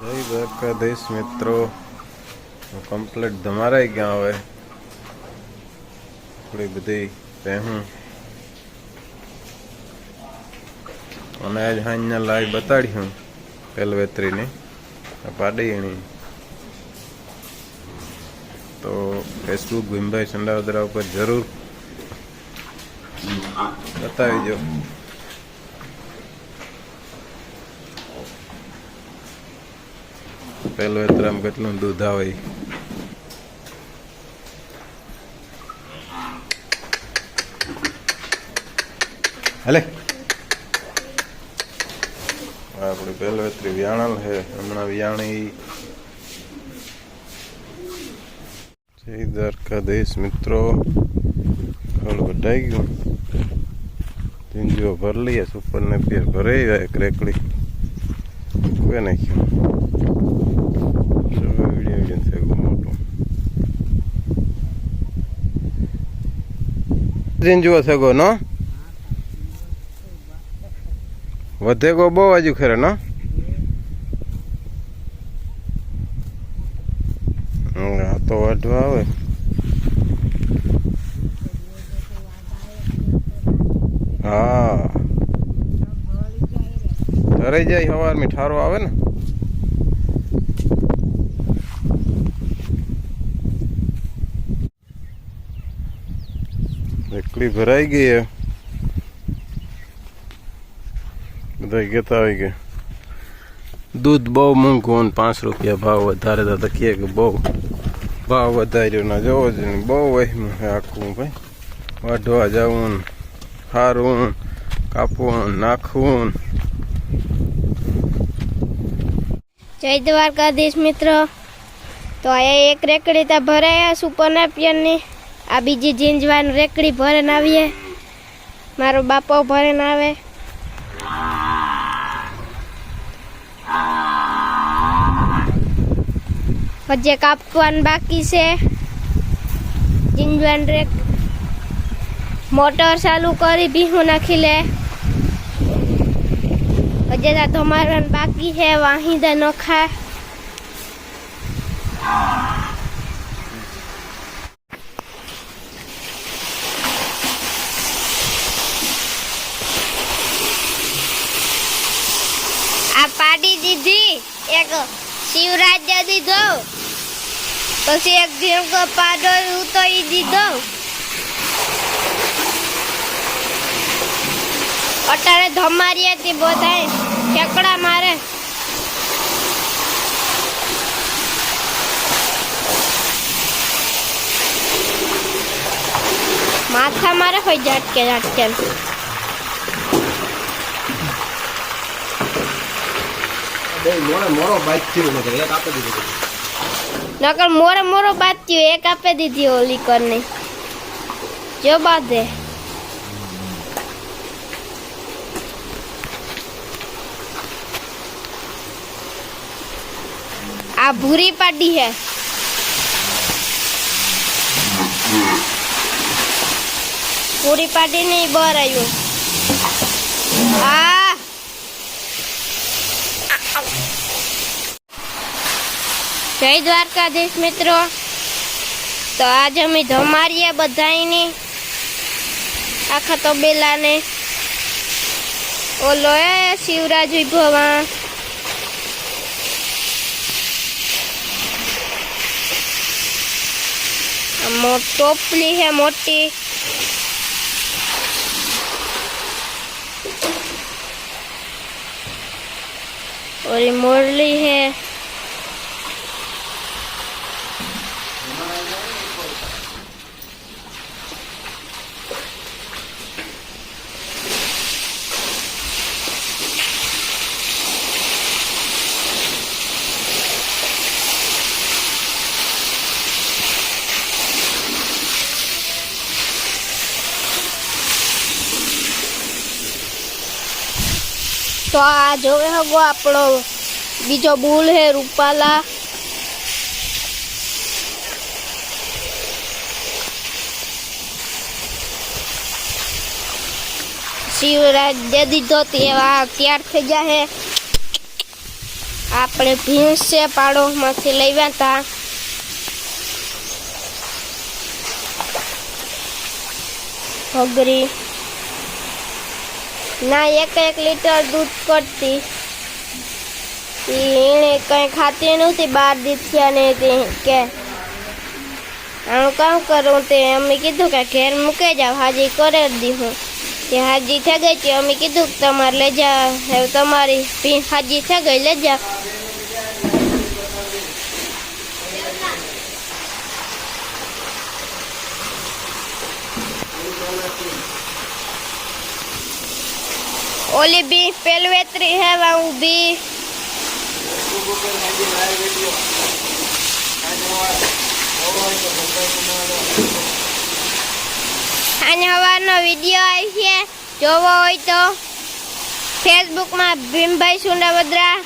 જય દેશ મિત્રો કમ્પ્લીટ ધમારાઈ ગયા હવે થોડી બધી રહેવું અને આજ હાંજના લાઈ બતાડ્યું પેલવેત્રીની પાડીની તો ફેસબુક ભીમભાઈ સંડાવદરા ઉપર જરૂર બતાવી દો પહેલો એતરામ કેટલું દૂધ આવે હલે આપણે પહેલો એત્રી વ્યાણલ છે હમણાં વ્યાણી જય દ્વારકા દેશ મિત્રો ખોલ બટાઈ ગયું તીંજીઓ ભરલી સુપર ને પેર ભરાઈ જાય ક્રેકડી મૂકવે નાખ્યું જુઓ સગો નો વધે ગો બહુ હજુ ખરે નો તો વાઢવા આવે હા તરાઈ જાય હવાર મીઠારો આવે ને लकड़ी भराई गई है दूध बहु मूंग पांच रुपया भाव वारे दादा कि बहु भाव वधाई ना जाओ जी बहु वही आखू भाई वाढ़वा जाऊन हारून कापून नाखून जय द्वारका देश मित्र तो आया एक रेकड़ी था भराया सुपर नैपियन આ બીજી જીંજીવાન રેકડી ભરેન આવિયે મારો બાપો ભરેન આવે અજે કાપવાન બાકી છે જીંજીવાન રેક મોટર ચાલુ કરી બીહુ નાખી લે કજે તો મારોન બાકી છે વાહીદા નો ખા એક શિવરાજ્ય દીધો પછી એક ભીમકો પાડો તો એ દીધો અટારે ધમારી હતી બધાએ ઠેકડા મારે માથા મારે હોય જાટકે જાટકે મોરે મોરો બાઈક થયો નકર એક આપી દીધો નકર મોરે મોરો બાઈક થયો એક આપી દીધી ઓલી કરને જો બાદે આ ભૂરી પાડી હે પૂરી પાડી નહીં બર આવ્યું આ જય દ્વારકાધીશ મિત્રો તો આજ અમે જમાડીએ બધાને આખા તબેલાને ઓલો એ શિવરાજ વિભવા ટોપલી હે મોટી और ये मोरली है તો આ જોવે હોગો આપળો બીજો બુલ હે રૂપાલા સી વો દે દીતો તે આ તૈયાર થઈ ગયા હે આપણે ભીંસ સે પાડોમાંથી લાયા તા પગરી ના એક એક લિટર દૂધ કરતી ઈણે કઈ ખાતી ન હતી 12 દિવસને કેનું કામ કરું તો એમે કીધું કે ઘર મુકે જાવ હાજી કરે દીહો કે હાજી થગે કે અમે કીધું કે તમ લે જા એ તમારી પીન હાજી થગે લે જા ઓલી બી પેલવેત્રી હે વા ઊભી અને હવાનો વિડીયો આવી છે જોવો હોય તો ફેસબુકમાં ભીમભાઈ સુંડાવદરા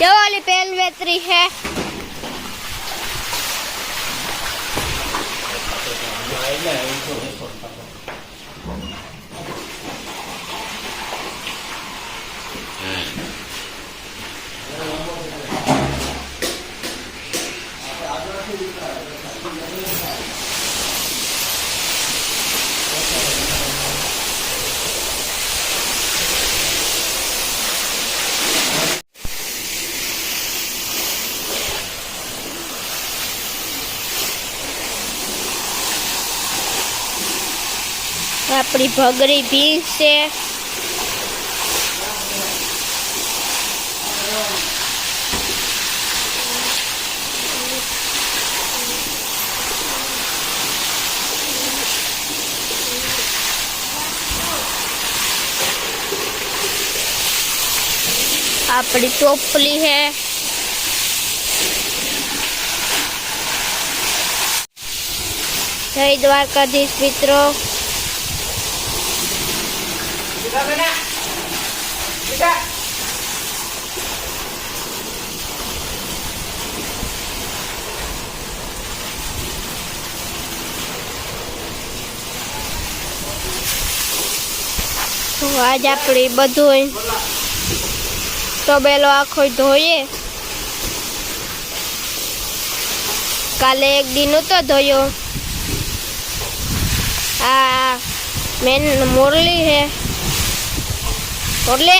જોવો ઓલી પેલવેત્રી હે 哎，没错。अपनी भगरी भी से अपनी चोपली है जय द्वारकाधीश मित्रों આજ આપણે બધું બેલો આખો ધોઈએ કાલે એક દિન તો ધોયો આ મેન મોરલી હે મોરલે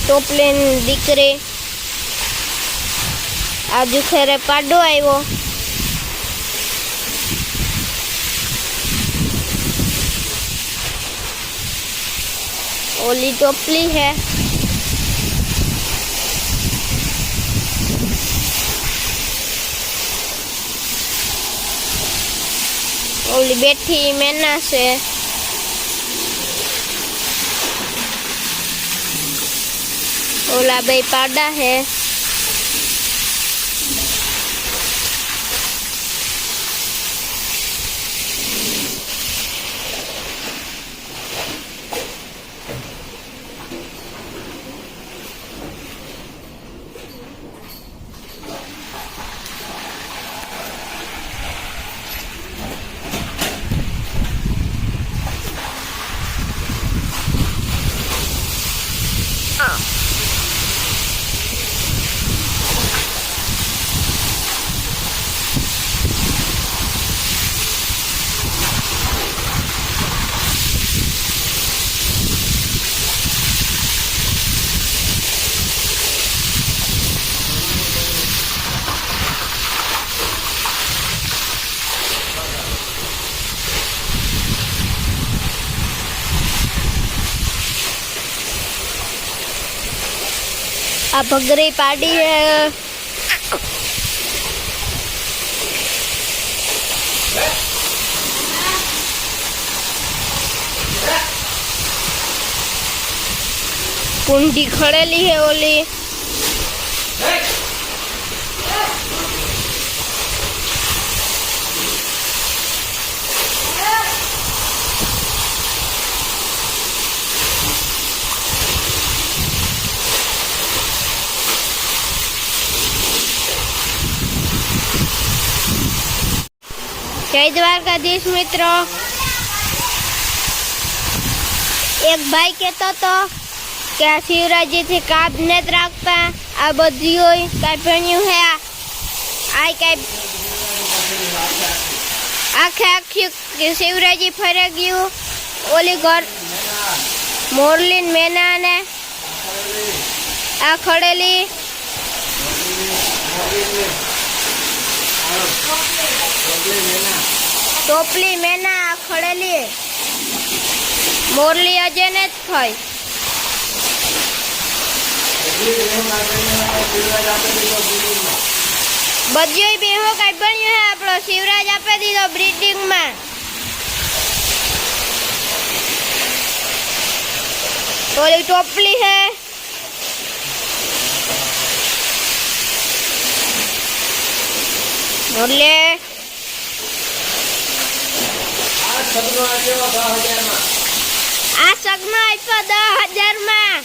ટોપલેન દીકરી आज फिर पाडो आयो ओली टोपली है ओली बैठी मैना से ओला भाई पाडा है अब भगरी पार्टी है कुंडी खड़े ली है ओली जय द्वारका देश मित्रों एक भाई कहता तो कि शिवराज जी थे काब नेत रखता आ बदी हो कई पहनियो है आ कई आखे आखी शिवराज जी फरे गयो ओली घर मोरलिन मेना ने आ खड़ेली टोपली मेना खड़ेली मोरली अजय ने थई बजियो ही बेहो काई बणियो है आपलो शिवराज आपे दीदो ब्रीडिंग में तोली टोपली है मोरली આ સગનો આપ્યો દસ હજાર માં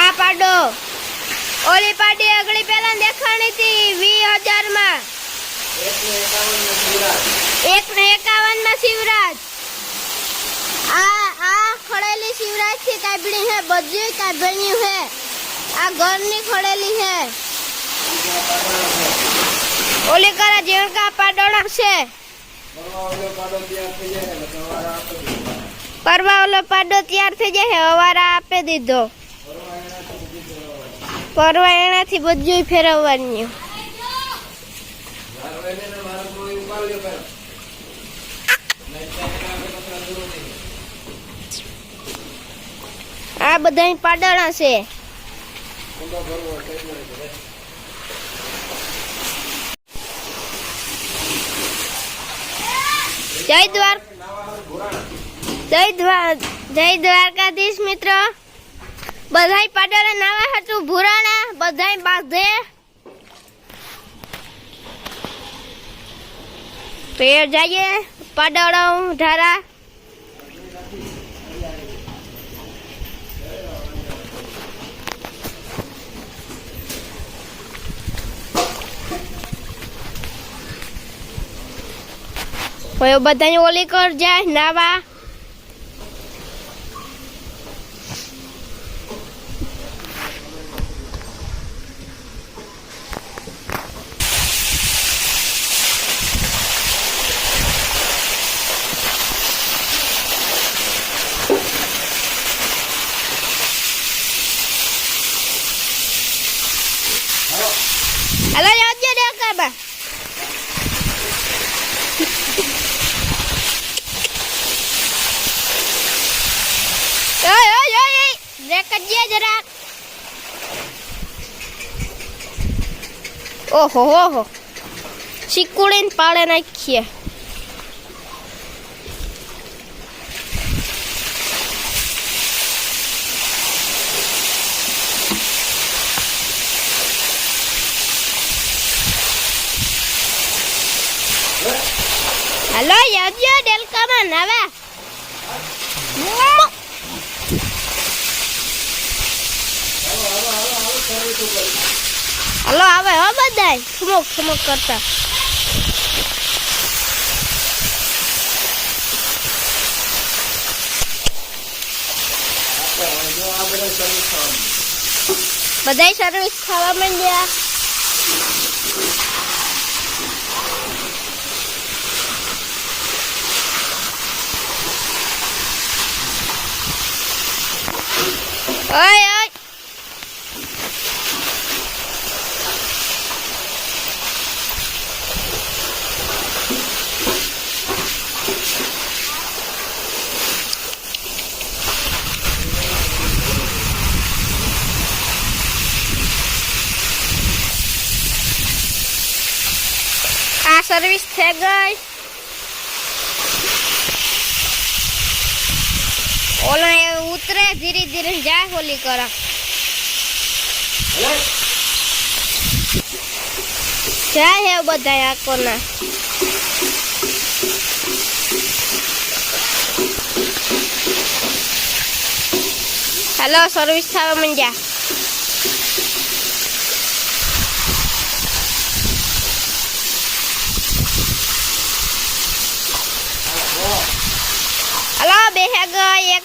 આ પાડો ઓલી પાડી અગળી પેલા દેખાણી હતી વીસ હજાર માં એક ને એકાવન માં શિવરાજ આ આ ખડેલી શિવરાજ થી કાબડી હે બધી કાબણી હે આ ઘરની ખડેલી હે ઓલી કરા જીણકા પાડોણા છે પરવા ઓલો પાડો તૈયાર થઈ જાય અવારા આપી દીધો પરવા એનાથી બધું ફેરવવાનું આ બધા પાડણા છે જય દ્વાર જય દ્વાર જય દ્વારકાધીશ મિત્ર બધાય પાટોરે નાવા હતું ભૂરાણા બધાય બાંધે પેર જઈએ પાડળો ધારા Wayo badannya wali kerja, kenapa? Halo, Halo aja deh ada kabar. Break દે જરાક ઓહો ઓહો ચીકુડીને પાડે નાખીએ હલો યજ્ઞ ડેલકામાં નવા હલો આવે હો બધાય ઠુમક ઠુમક કરતા બધાય સર્વિસ ખાવા માંડ્યા સર્વિસ થઈ ગઈ ઓલો ઉતરે ધીરે ધીરે જાય હોલી કરા જાય હે બધા આકોના હેલો સર્વિસ થવા મંડ્યા एक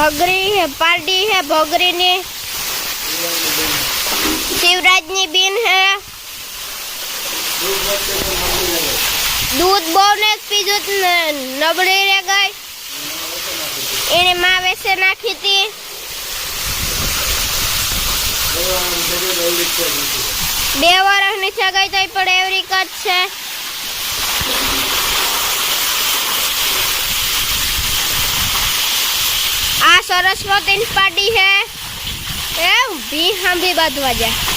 बगरी है पार्टी है बगरी ने शिवराज ने बीन है दूध बोने की जो नबड़ी रह गई इन्हें माँ वैसे ना की थी बेवर नीचे गई तो पर एवरी कच्छ है सरस्वती पार्टी है हम भी बदवाजा